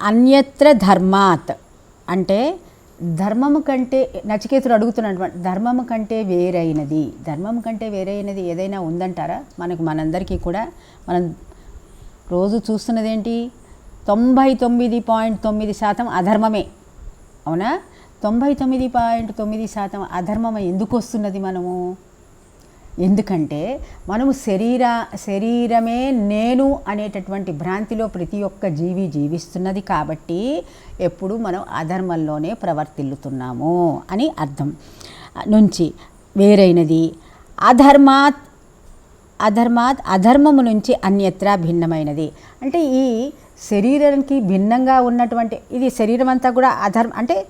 అన్యత్ర ధర్మాత్. అంటే ధర్మము కంటే నచికేతుడు అడుగుతున్నాడు ధర్మము కంటే వేరైనది. ధర్మము కంటే వేరైనది ఏదైనా ఉందంటారా? మనకు మనందరికీ కూడా మనం రోజు చూస్తున్నదేంటి? తొంభై తొమ్మిది పాయింట్ తొమ్మిది శాతం అధర్మమే. అవునా? తొంభై తొమ్మిది పాయింట్ తొమ్మిది శాతం అధర్మం ఎందుకు వస్తున్నది మనము? ఎందుకంటే మనము శరీర శరీరమే నేను అనేటటువంటి భ్రాంతిలో ప్రతి ఒక్క జీవి జీవిస్తున్నది కాబట్టి ఎప్పుడు మనం అధర్మంలోనే ప్రవర్తిల్లుతున్నాము అని అర్థం. నుంచి వేరైనది. అధర్మాత్ అధర్మాత్ అధర్మము నుంచి అన్యత్ర భిన్నమైనది. అంటే ఈ శరీరానికి భిన్నంగా ఉన్నటువంటి ఇది శరీరం అంతా కూడా అధర్మ అంటే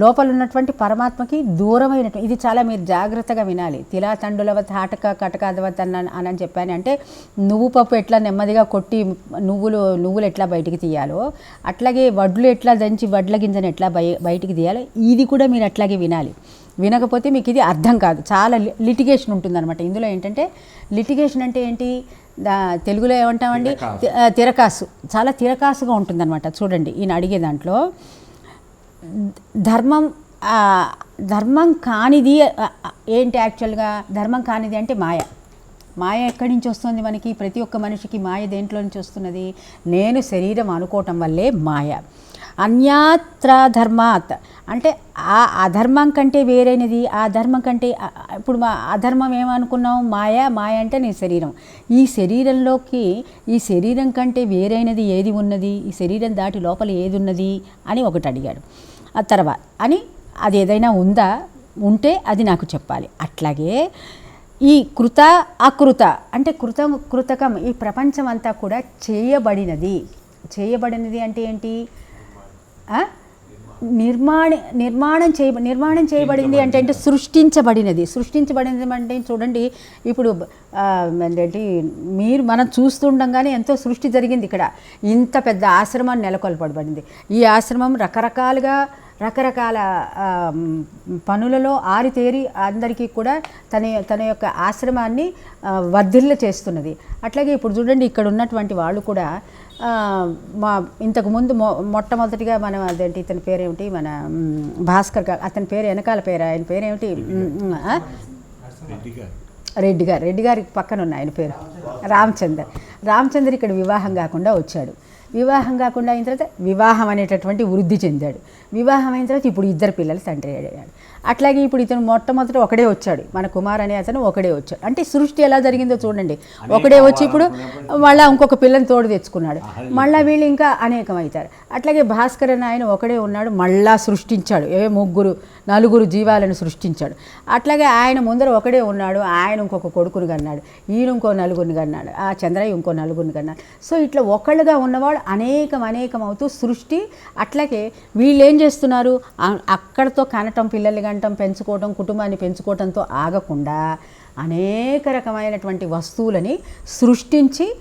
లోపల ఉన్నటువంటి పరమాత్మకి దూరమైనటువంటి ఇది చాలా మీరు జాగ్రత్తగా వినాలి. తిలా తండులవ తాటక కటకాదవత్ అన్న అని చెప్పాను అంటే నువ్వు పప్పు ఎట్లా నెమ్మదిగా కొట్టి నువ్వులు నువ్వులు ఎట్లా బయటికి తీయాలో అట్లాగే వడ్లు ఎట్లా దంచి వడ్ల గింజను ఎట్లా బయ బయటికి తీయాలో ఇది కూడా మీరు అట్లాగే వినాలి. వినకపోతే మీకు ఇది అర్థం కాదు. చాలా లిటిగేషన్ ఉంటుందన్నమాట. ఇందులో ఏంటంటే లిటిగేషన్ అంటే ఏంటి? దా తెలుగులో ఏమంటామండి? తిరకాసు. చాలా తిరకాసుగా ఉంటుందన్నమాట. చూడండి ఈయన అడిగే దాంట్లో ధర్మం ధర్మం కానిది ఏంటి యాక్చువల్గా? ధర్మం కానిది అంటే మాయ. మాయ ఎక్కడి నుంచి వస్తుంది మనకి? ప్రతి ఒక్క మనిషికి మాయ దేంట్లో నుంచి వస్తున్నది? నేను శరీరం అనుకోవటం వల్లే మాయ. అన్యాత్ర ధర్మాత్. అంటే ఆ అధర్మం కంటే వేరైనది? ఆ ధర్మం కంటే ఇప్పుడు మా అధర్మం ఏమనుకున్నాం మాయ మాయ అంటే నీ శరీరం. ఈ శరీరంలోకి ఈ శరీరం కంటే వేరైనది ఏది ఉన్నది? ఈ శరీరం దాటి లోపల ఏది ఉన్నది? అని ఒకటి అడిగాడు. ఆ తర్వాత అని అది ఏదైనా ఉందా? ఉంటే అది నాకు చెప్పాలి. అట్లాగే ఈ కృత అకృత అంటే కృతం కృతకం ఈ ప్రపంచం అంతా కూడా చేయబడినది. చేయబడినది అంటే ఏంటి? నిర్మాణ నిర్మాణం చేయ నిర్మాణం చేయబడింది అంటే అంటే సృష్టించబడినది. సృష్టించబడినది అంటే చూడండి ఇప్పుడు ఆ, ఏంటి మీరు మనం చూస్తుండగానే ఎంతో సృష్టి జరిగింది ఇక్కడ. ఇంత పెద్ద ఆశ్రమం నెలకొల్పబడింది. ఈ ఆశ్రమం రకరకాలుగా రకరకాల పనులలో ఆరితేరి అందరికీ కూడా తన తన యొక్క ఆశ్రమాన్ని వర్ధిల్ల చేస్తున్నది. అట్లాగే ఇప్పుడు చూడండి ఇక్కడ ఉన్నటువంటి వాళ్ళు కూడా మా ఇంతకుముందు మొ మొట్టమొదటిగా మనం అదేంటి ఇతని పేరేమిటి మన భాస్కర్ అతని పేరు వెనకాల పేరు ఆయన పేరేమిటి రెడ్డి గారు. రెడ్డి గారికి పక్కన ఉన్న ఆయన పేరు. రామచందర్. రామచందర్ ఇక్కడ వివాహం కాకుండా వచ్చాడు. వివాహం కాకుండా అయిన తర్వాత వివాహం అనేటటువంటి వృద్ధి చెందాడు. వివాహం అయిన తర్వాత ఇప్పుడు ఇద్దరు పిల్లలు తండ్రి అయ్యాడు. అట్లాగే ఇప్పుడు ఇతను మొట్టమొదట ఒకడే వచ్చాడు. మన కుమార్ అనే అతను ఒకడే వచ్చాడు. అంటే సృష్టి ఎలా జరిగిందో చూడండి. ఒకడే వచ్చి ఇప్పుడు మళ్ళీ ఇంకొక పిల్లని తోడు తెచ్చుకున్నాడు. మళ్ళీ వీళ్ళు ఇంకా అనేకం అవుతారు అట్లాగే భాస్కర్ అని ఆయన ఒకడే ఉన్నాడు మళ్ళా సృష్టించాడు. ఏ ముగ్గురు నలుగురు జీవాలను సృష్టించాడు. అట్లాగే ఆయన ముందర ఒకడే ఉన్నాడు ఆయన ఇంకొక కొడుకుని కన్నాడు ఈయన ఇంకో నలుగురిని కన్నాడు ఆ చంద్రయ్య ఇంకో నలుగురిని కన్నాడు. సో ఇట్లా ఒకళ్ళుగా ఉన్నవాడు అనేకం అనేకం అవుతూ సృష్టి అట్లాగే వీళ్ళు ఏం చేస్తున్నారు? అక్కడతో కనటం పిల్లల్ని కనటం పెంచుకోవటం కుటుంబాన్ని పెంచుకోవటంతో ఆగకుండా అనేక రకమైనటువంటి వస్తువులని సృష్టించి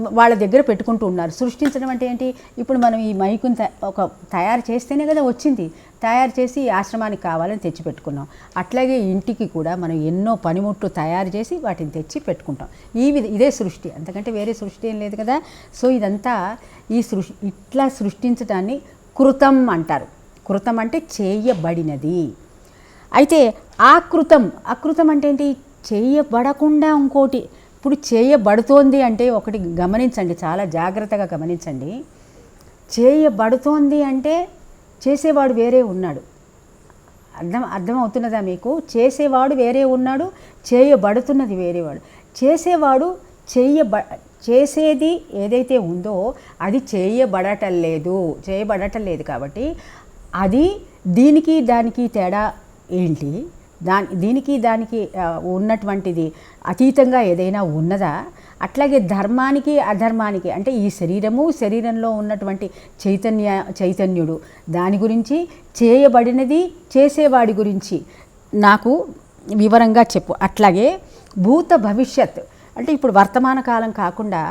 వాళ్ళ దగ్గర పెట్టుకుంటూ ఉన్నారు. సృష్టించడం అంటే ఏంటి? ఇప్పుడు మనం ఈ మైకుని త- ఒక తయారు చేస్తేనే కదా వచ్చింది. తయారు చేసి ఈ ఆశ్రమానికి కావాలని తెచ్చి పెట్టుకున్నాం అట్లాగే ఇంటికి కూడా మనం ఎన్నో పనిముట్లు తయారు చేసి వాటిని తెచ్చి పెట్టుకుంటాం. ఈ విధ ఇదే సృష్టి. అంతకంటే వేరే సృష్టి ఏం లేదు కదా. సో ఇదంతా ఈ సృష్టి ఇట్లా సృష్టించడాన్ని కృతం అంటారు. కృతం అంటే చేయబడినది. అయితే ఆకృతం అకృతం అంటే ఏంటి? చేయబడకుండా ఇంకోటి ఇప్పుడు చేయబడుతోంది అంటే ఒకటి గమనించండి చాలా జాగ్రత్తగా గమనించండి. చేయబడుతోంది అంటే చేసేవాడు వేరే ఉన్నాడు. అర్థం అర్థమవుతున్నదా మీకు? చేసేవాడు వేరే ఉన్నాడు చేయబడుతున్నది వేరేవాడు చేసేవాడు చేయబ చేసేది ఏదైతే ఉందో అది చేయబడటం లేదు చేయబడటం లేదు కాబట్టి అది దీనికి దానికి తేడా ఏంటి? దాని దీనికి దానికి ఉన్నటువంటిది అతీతంగా ఏదైనా ఉన్నదా? అట్లాగే ధర్మానికి అధర్మానికి అంటే ఈ శరీరము శరీరంలో ఉన్నటువంటి చైతన్య చైతన్యుడు దాని గురించి చేయబడినది చేసేవాడి గురించి నాకు వివరంగా చెప్పు. అట్లాగే భూత భవిష్యత్ అంటే ఇప్పుడు వర్తమాన కాలం కాకుండా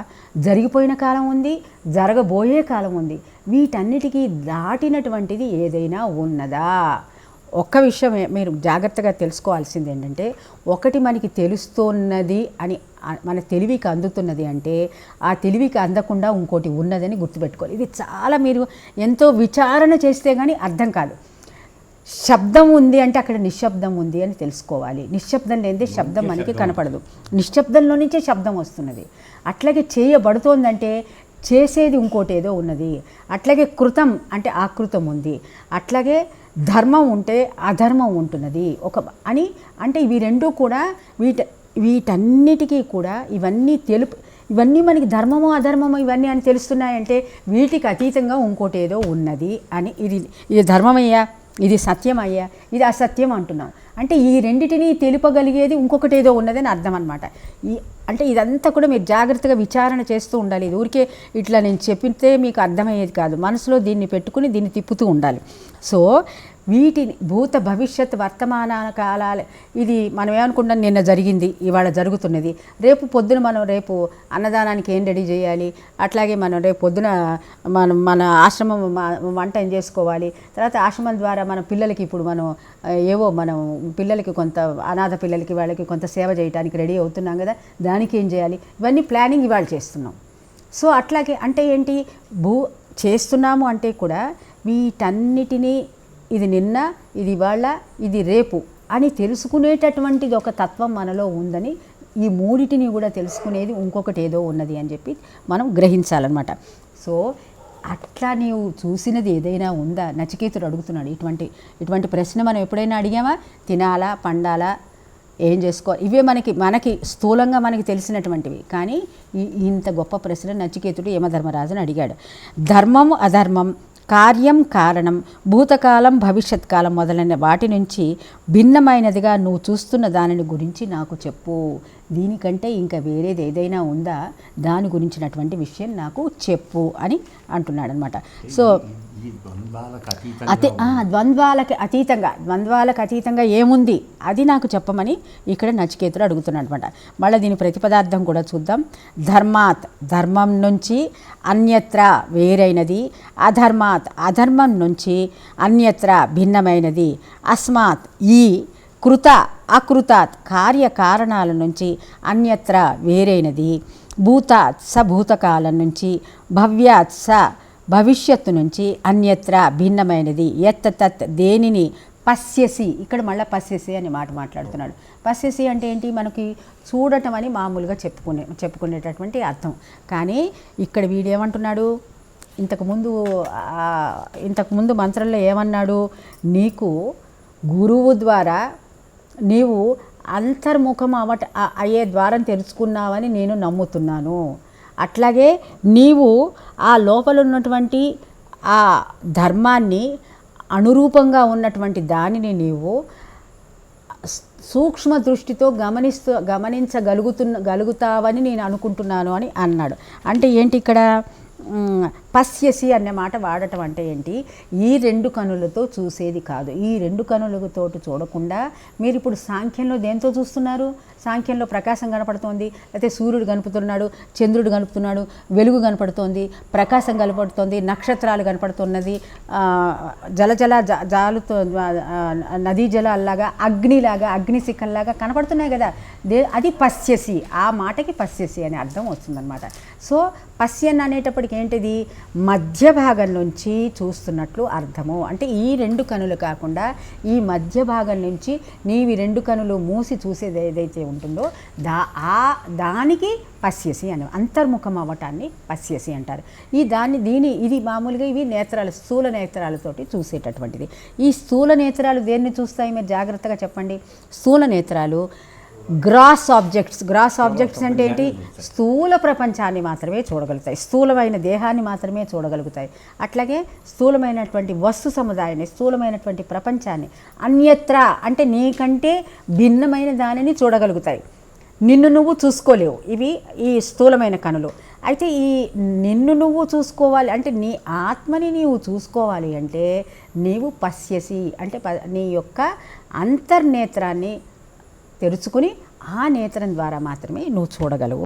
జరిగిపోయిన కాలం ఉంది జరగబోయే కాలం ఉంది. వీటన్నిటికీ దాటినటువంటిది ఏదైనా ఉన్నదా? ఒక్క విషయం మీరు జాగ్రత్తగా తెలుసుకోవాల్సింది ఏంటంటే ఒకటి మనకి తెలుస్తున్నది అని మన తెలివికి అందుతున్నది అంటే ఆ తెలివికి అందకుండా ఇంకోటి ఉన్నదని గుర్తుపెట్టుకోవాలి. ఇది చాలా మీరు ఎంతో విచారణ చేస్తే కానీ అర్థం కాదు. శబ్దం ఉంది అంటే అక్కడ నిశ్శబ్దం ఉంది అని తెలుసుకోవాలి. నిశ్శబ్దం లేనిదే శబ్దం మనకి కనపడదు. నిశ్శబ్దంలో నుంచే శబ్దం వస్తున్నది. అట్లాగే చేయబడుతోందంటే చేసేది ఇంకోటి ఏదో ఉన్నది. అట్లాగే కృతం అంటే ఆకృతం ఉంది. అట్లాగే ధర్మం ఉంటే అధర్మం ఉంటున్నది. ఒక అని అంటే ఇవి రెండు కూడా వీట వీటన్నిటికీ కూడా ఇవన్నీ తెలుపు ఇవన్నీ మనకి ధర్మము అధర్మము ఇవన్నీ అని తెలుస్తున్నాయంటే వీటికి అతీతంగా ఇంకోటి ఏదో ఉన్నది అని ఇది ఇది ధర్మమయ్యా? ఇది సత్యం అయ్యా ఇది అసత్యం అంటున్నాం. అంటే ఈ రెండిటిని తెలుపగలిగేది ఇంకొకటి ఏదో ఉన్నదని అర్థం అనమాట ఈ అంటే ఇదంతా కూడా మీరు జాగ్రత్తగా విచారణ చేస్తూ ఉండాలి. ఇది ఊరికే ఇట్లా నేను చెప్పితే మీకు అర్థమయ్యేది కాదు. మనసులో దీన్ని పెట్టుకుని దీన్ని తిప్పుతూ ఉండాలి. సో వీటిని భూత భవిష్యత్ వర్తమాన కాలాల. ఇది మనం ఏమనుకుంటాం నిన్న జరిగింది ఇవాళ జరుగుతున్నది. రేపు పొద్దున మనం రేపు అన్నదానానికి ఏం రెడీ చేయాలి? అట్లాగే మనం రేపు పొద్దున మనం మన ఆశ్రమం వంట ఏం చేసుకోవాలి? తర్వాత ఆశ్రమం ద్వారా మన పిల్లలకి ఇప్పుడు మనం ఏవో మనం పిల్లలకి కొంత అనాథ పిల్లలకి వాళ్ళకి కొంత సేవ చేయడానికి రెడీ అవుతున్నాం కదా దానికి ఏం చేయాలి? ఇవన్నీ ప్లానింగ్ ఇవాళ చేస్తున్నాం. సో అట్లాగే అంటే ఏంటి? భూ చేస్తున్నాము అంటే కూడా వీటన్నిటినీ ఇది నిన్న ఇది ఇవాళ ఇది రేపు అని తెలుసుకునేటటువంటిది ఒక తత్వం మనలో ఉందని ఈ మూడిటిని కూడా తెలుసుకునేది ఇంకొకటి ఏదో ఉన్నది అని చెప్పి మనం గ్రహించాలన్నమాట. సో అట్లా నీవు చూసినది ఏదైనా ఉందా? నచికేతుడు అడుగుతున్నాడు ఇటువంటి ఇటువంటి ప్రశ్న మనం ఎప్పుడైనా అడిగామా? తినాలా పండాలా? ఏం చేసుకో? ఇవే మనకి మనకి స్థూలంగా మనకి తెలిసినటువంటివి. కానీ ఇంత గొప్ప ప్రశ్న నచికేతుడు యమధర్మరాజుని అడిగాడు. ధర్మం అధర్మం కార్యం కారణం భూతకాలం భవిష్యత్ కాలం మొదలైన వాటి నుంచి భిన్నమైనదిగా నువ్వు చూస్తున్న దానిని గురించి నాకు చెప్పు. దీనికంటే ఇంకా వేరేది ఏదైనా ఉందా? దాని గురించినటువంటి విషయం నాకు చెప్పు అని అంటున్నాడు అనమాట సో అతి ద్వంద్వాలకి అతీతంగా ద్వంద్వాలకు అతీతంగా ఏముంది? అది నాకు చెప్పమని ఇక్కడ నచికేతుడు అడుగుతున్నాడు అనమాట మళ్ళీ దీని ప్రతిపదార్థం కూడా చూద్దాం. ధర్మాత్ ధర్మం నుంచి అన్యత్ర వేరైనది అధర్మాత్ అధర్మం నుంచి అన్యత్ర భిన్నమైనది అస్మాత్ ఈ కృత అకృతాత్ కార్యకారణాల నుంచి అన్యత్ర వేరైనది. భూతాత్ స భూతకాలం నుంచి భవ్యాత్ స భవిష్యత్తు నుంచి అన్యత్ర భిన్నమైనది. ఎత్త తత్ దేనిని పశ్యసి ఇక్కడ మళ్ళీ పశ్యసి అని మాట మాట్లాడుతున్నాడు. పశ్యసి అంటే ఏంటి? మనకి చూడటం అని మామూలుగా చెప్పుకునే చెప్పుకునేటటువంటి అర్థం. కానీ ఇక్కడ వీడేమంటున్నాడు ఇంతకుముందు ఇంతకుముందు మంత్రంలో ఏమన్నాడు? నీకు గురువు ద్వారా నీవు అంతర్ముఖం అవట అయ్యే ద్వారం తెరుచుకున్నావని నేను నమ్ముతున్నాను. అట్లాగే నీవు ఆ లోపల ఉన్నటువంటి ఆ ధర్మాన్ని అనురూపంగా ఉన్నటువంటి దానిని నీవు సూక్ష్మ దృష్టితో గమనిస్తూ గమనించగలుగుతున్న గలుగుతావని నేను అనుకుంటున్నాను అని అన్నాడు. అంటే ఏంటి ఇక్కడ? పశ్యసి అనే మాట వాడటం అంటే ఏంటి? ఈ రెండు కనులతో చూసేది కాదు. ఈ రెండు కనులతో చూడకుండా మీరు ఇప్పుడు సాంఖ్యంలో దేంతో చూస్తున్నారు? సాంఖ్యంలో ప్రకాశం కనపడుతోంది లేకపోతే సూర్యుడు కనుపుతున్నాడు చంద్రుడు కనుపుతున్నాడు వెలుగు కనపడుతోంది ప్రకాశం కనపడుతోంది నక్షత్రాలు కనపడుతున్నది జలజల జ- జాలుతో నదీ జలాల్లాగా అగ్నిలాగా అగ్నిశిఖల్లాగా కనపడుతున్నాయి కదా. దే అది పశ్యసి ఆ మాటకి పశ్యసి అనే అర్థం వస్తుందన్నమాట. సో పశ్యన్ అనేటప్పటికి ఏంటిది? మధ్య భాగం నుంచి చూస్తున్నట్లు అర్థము. అంటే ఈ రెండు కనులు కాకుండా ఈ మధ్య భాగం నుంచి నీవి రెండు కనులు మూసి చూసేది ఏదైతే ఉంటుందో దా ఆ దానికి పశ్యసి అని అంతర్ముఖం అవ్వటాన్ని పశ్యసి అంటారు. ఈ దాన్ని దీని ఇది మామూలుగా ఇవి నేత్రాలు స్థూల నేత్రాలతోటి చూసేటటువంటిది. ఈ స్థూల నేత్రాలు దేన్ని చూస్తాయి? మీరు జాగ్రత్తగా చెప్పండి. స్థూల నేత్రాలు గ్రాస్ ఆబ్జెక్ట్స్. గ్రాస్ ఆబ్జెక్ట్స్ అంటే ఏంటి? స్థూల ప్రపంచాన్ని మాత్రమే చూడగలుగుతాయి. స్థూలమైన దేహాన్ని మాత్రమే చూడగలుగుతాయి. అట్లాగే స్థూలమైనటువంటి వస్తు సముదాయాన్ని స్థూలమైనటువంటి ప్రపంచాన్ని అన్యత్ర అంటే నీకంటే భిన్నమైన దానిని చూడగలుగుతాయి. నిన్ను నువ్వు చూసుకోలేవు. ఇవి ఈ స్థూలమైన కనులు అయితే ఈ నిన్ను నువ్వు చూసుకోవాలి అంటే నీ ఆత్మని నీవు చూసుకోవాలి అంటే నీవు పశ్యసి అంటే ప- నీ యొక్క అంతర్నేత్రాన్ని తెరుచుకుని ఆ నేత్రం ద్వారా మాత్రమే నువ్వు చూడగలవు.